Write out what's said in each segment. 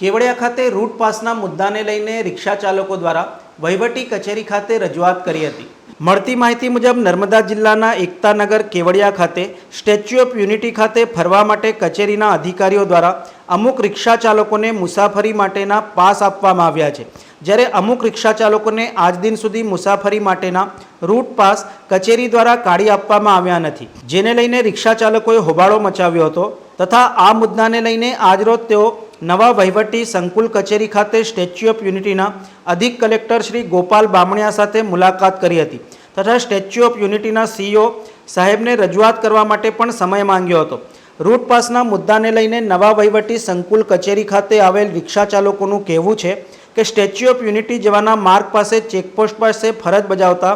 કેવડિયા ખાતે રૂટ પાસના મુદ્દાને લઈને રિક્ષા ચાલકો દ્વારા વહીવટી કચેરી ખાતે રજૂઆત કરી હતી. મળતી માહિતી મુજબ નર્મદા જિલ્લાના એકતાનગર કેવડિયા ખાતે સ્ટેચ્યુ ઓફ યુનિટી ખાતે ફરવા માટે કચેરીના અધિકારીઓ દ્વારા અમુક રિક્ષા ચાલકોને મુસાફરી માટેના પાસ આપવામાં આવ્યા છે. જ્યારે અમુક રિક્ષા ચાલકોને આજ દિન સુધી મુસાફરી માટેના રૂટ પાસ કચેરી દ્વારા કાઢી આપવામાં આવ્યા નથી. જેને લઈને રિક્ષા ચાલકોએ હોબાળો મચાવ્યો હતો તથા આ મુદ્દાને લઈને આજરોજ તેઓ નવા વહીવટી સંકુલ કચેરી ખાતે સ્ટેચ્યુ ઓફ યુનિટીના અધિક કલેક્ટર શ્રી ગોપાલ બામણિયા સાથે મુલાકાત કરી હતી તથા સ્ટેચ્યુ ઓફ યુનિટીના સીઈઓ સાહેબને રજૂઆત કરવા માટે પણ સમય માંગ્યો હતો. રૂટ પાસના મુદ્દાને લઈને નવા વહીવટી સંકુલ કચેરી ખાતે આવેલ રિક્ષા ચાલકોનું કહેવું છે કે સ્ટેચ્યુ ઓફ યુનિટી જવાના માર્ગ પાસે ચેકપોસ્ટ પાસે ફરજ બજાવતા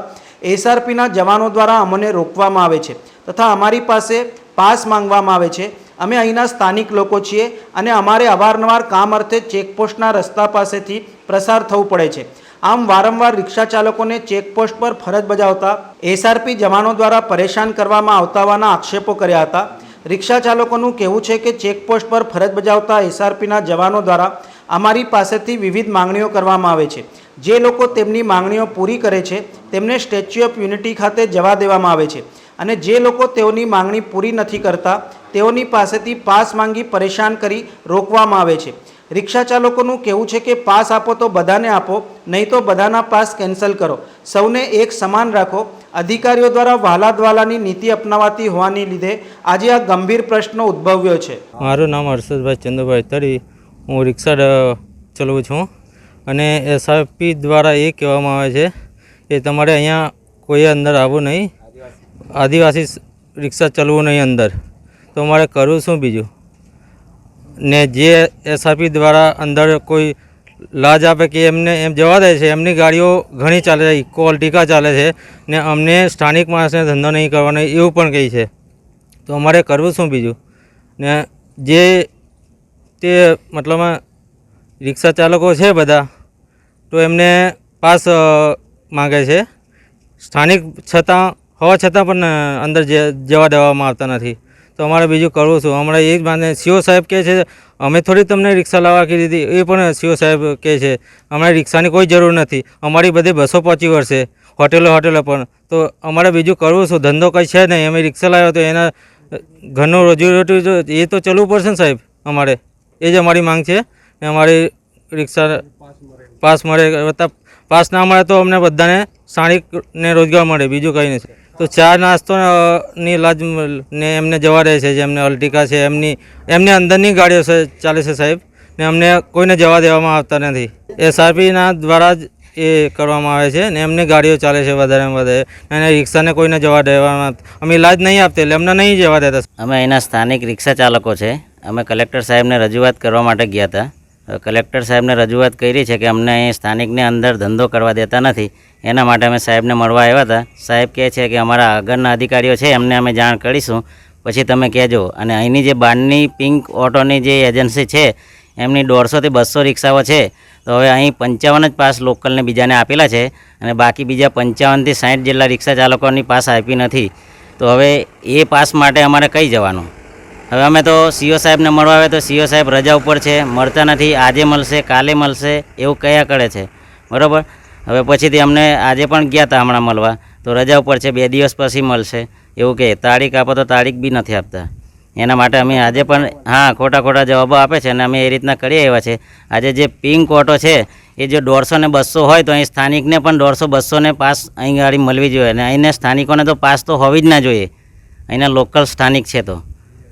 એસઆરપીના જવાનો દ્વારા અમને રોકવામાં આવે છે તથા અમારી પાસે પાસ માંગવામાં આવે છે અમે અહીંના સ્થાનિક લોકો છીએ અને અમારે અવારનવાર કામ અર્થે ચેકપોસ્ટના રસ્તા પાસેથી પ્રસાર થવું પડે છે. આમ વારંવાર રિક્ષા ચાલકોને ચેકપોસ્ટ પર ફરજ બજાવતા એસઆરપી જવાનો દ્વારા પરેશાન કરવામાં આવતાવાના આક્ષેપો કર્યા હતા. રિક્ષા ચાલકોનું કહેવું છે કે ચેકપોસ્ટ પર ફરજ બજાવતા એસઆરપીના જવાનો દ્વારા અમારી પાસેથી વિવિધ માંગણીઓ કરવામાં આવે છે. જે લોકો તેમની માંગણીઓ પૂરી કરે છે, તેમને સ્ટેચ્યુ ઓફ યુનિટી ખાતે જવા દેવામાં આવે છે અને જે લોકો તેઓની માંગણી પૂરી નથી કરતા તેઓની પાસેથી પાસ માંગી પરેશાન કરી રોકવામાં આવે છે. રિક્ષા ચાલકોનું કહેવું છે કે પાસ આપો તો બધાને આપો, નહીં તો બધાના પાસ કેન્સલ કરો. સૌને એક સમાન રાખો. અધિકારીઓ દ્વારા વહાલા દ્વાલાની નીતિ અપનાવાતી હોવાની લીધે આજે આ ગંભીર પ્રશ્નો ઉદ્ભવ્યો છે. મારું નામ હર્ષદભાઈ ચંદ્રભાઈ તરી. હું રિક્ષા ચલાવું છું. અને એસઆરપી દ્વારા એ કહેવામાં આવે છે કે તમારે અહીંયા કોઈ અંદર આવવું નહીં. આદિવાસી રિક્ષા ચલાવવું નહીં અંદર. તો મારે કરવું શું બીજું? ને જે એસઆરપી દ્વારા અંદર કોઈ લાજ આપે કે એમને એમ જવા દે છે, એમની ગાડીઓ ઘણી ચાલે છે ઇકો અલ્ટિકા ચાલે છે, ને અમને સ્થાનિક માણસને ધંધો નહીં કરવાનો એવું પણ કહે છે. તો અમારે કરવું શું બીજું? ને જે તે મતલબમાં રિક્ષા ચાલકો છે બધા, તો એમને પાસ માગે છે. સ્થાનિક છતાં, હોવા છતાં પણ અંદર જવા દેવામાં આવતા નથી. તો અમારે બીજું કરવું શું હમણાં એ જ માને, સીઓ સાહેબ કહે છે, અમે થોડી તમને રિક્ષા લાવવા કીધી દીધી એ પણ સીઓ સાહેબ કહે છે અમારે રિક્ષાની કોઈ જરૂર નથી. અમારી બધી બસો પહોંચી વળશે, હોટેલો હોટેલો પણ. તો અમારે બીજું કરવું શું ધંધો કંઈ છે નહીં. અમે રિક્ષા લાવ્યો તો એના ઘરનું રોજીરોટી એ તો ચલવું પડશે ને સાહેબ, અમારે. એ જ અમારી માંગ છે. અમારી રિક્ષા પાસ મળે પાસ ના મળે તો અમને બધાને સ્થાનિકને રોજગાર મળે, બીજું કંઈ નથી તો ચા નાસ્તો ની લાજ ને એમને જવા રહે છે જેમને અલ્ટિકા છે, એમની, એમને અંદરની ગાડીઓ છે, ચાલે છે સાહેબ, ને અમને કોઈને જવા દેવામાં આવતા નથી. એસઆરપીના દ્વારા જ એ કરવામાં આવે છે, ને એમની ગાડીઓ ચાલે છે વધારે વધારે, અને રિક્ષાને કોઈને જવા દેવામાં અમે લાજ નહીં આપતા, એટલે અમને નહીં જવા દેતા. અમે અહીંના સ્થાનિક રિક્ષા ચાલકો છે. અમે કલેક્ટર સાહેબને રજૂઆત કરવા માટે ગયા હતા. કલેક્ટર સાહેબને રજૂઆત કરી છે કે અમને અહીં સ્થાનિકને અંદર ધંધો કરવા દેતા નથી. એના માટે અમે સાહેબને મળવા આવ્યા હતા. સાહેબ કહે છે કે અમારા આગળના અધિકારીઓ છે, એમને અમે જાણ કરીશું. પછી તમે કહેજો. અને અહીંની જે બારની પિંક ઓટોની જે એજન્સી છે, એમની દોઢસોથી બસો રિક્ષાઓ છે. તો હવે અહીં પંચાવન જ પાસ લોકલને બીજાને આપેલા છે અને બાકી બીજા પંચાવનથી સાઠ જેટલા રિક્ષા ચાલકોની પાસ આપી નથી. તો હવે એ પાસ માટે અમારે કઈ જવાનું? હવે અમે તો સીઓ સાહેબને મળવા આવે તો સીઓ સાહેબ રજા ઉપર છે, મળતા નથી, આજે મળશે, કાલે મળશે, એવું કયા કરે છે. બરાબર? હવે પછીથી અમને આજે પણ ગયા હતા હમણાં મળવા, તો રજા ઉપર છે, બે દિવસ પછી મળશે, એવું કહે તારીખ આપો તો તારીખ બી નથી આપતા. એના માટે અમે આજે પણ, હા, ખોટા ખોટા જવાબો આપે છે અને અમે એ રીતના કરી આવ્યા છે. આજે જે પિંક ઓટો છે, એ જો દોઢસો ને બસો હોય તો અહીં સ્થાનિકને પણ દોઢસો બસો ને પાસ અહીં ગાડી મળવી જોઈએ અને અહીંને સ્થાનિકોને તો પાસ તો હોવી જ ના જોઈએ. અહીંના લોકલ સ્થાનિક છે તો.